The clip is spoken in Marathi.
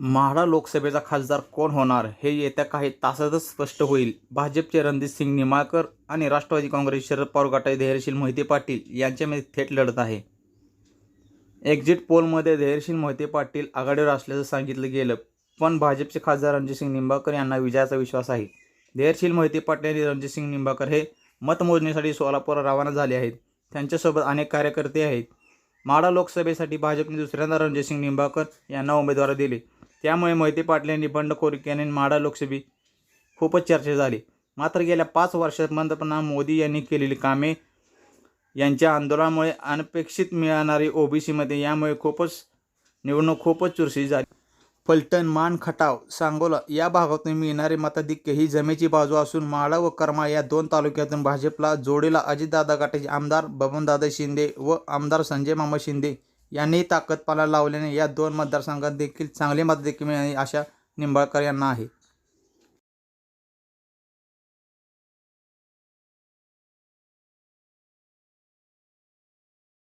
म्हाडा लोकसभेचा खासदार कोण होणार हे येत्या काही तासातच स्पष्ट होईल. भाजपचे रणजितसिंग निंबाळकर आणि राष्ट्रवादी काँग्रेस शरद पवार गटाचे धैर्यशील मोहिते पाटील यांच्यामध्ये थेट लढत आहे. एक्झिट पोलमध्ये धैर्यशील मोहिते पाटील आघाडीवर असल्याचं सांगितलं गेलं पण भाजपचे खासदार रणजितसिंग निंबाळकर यांना विजयाचा विश्वास आहे. धैर्यशील मोहिते पाटील आणि रणजितसिंग निंबाळकर हे मतमोजणीसाठी सोलापूर रवाना झाले आहेत. त्यांच्यासोबत अनेक कार्यकर्ते आहेत. माडा लोकसभेसाठी भाजपने दुसऱ्यांदा रणजितसिंग निंबाळकर यांना उमेदवार दिली. त्यामुळे मोहिते पाटील यांनी बंडखोरी केल्याने माडा लोकसभेत खूपच चर्चा झाली. मात्र गेल्या पाच वर्षात पंतप्रधान मोदी यांनी केलेली कामे यांच्या आंदोलनामुळे अनपेक्षित मिळणारी ओबीसीमध्ये यामुळे खूपच निवडणूक खूपच चुरशी झाली. फलटण मान खटाव सांगोला या भागातून मिळणारे मताधिक्य ही जमेची बाजू असून माळा व कर्मा या दोन तालुक्यातून भाजपला जोडीला अजितदादा गटाचे आमदार बबनदादा शिंदे व आमदार संजय मामा शिंदे यांनी ताकद पाला लावल्याने या दोन मतदारसंघात देखील चांगले मतदेखील मिळाले अशा निंबाळकर यांना आहे.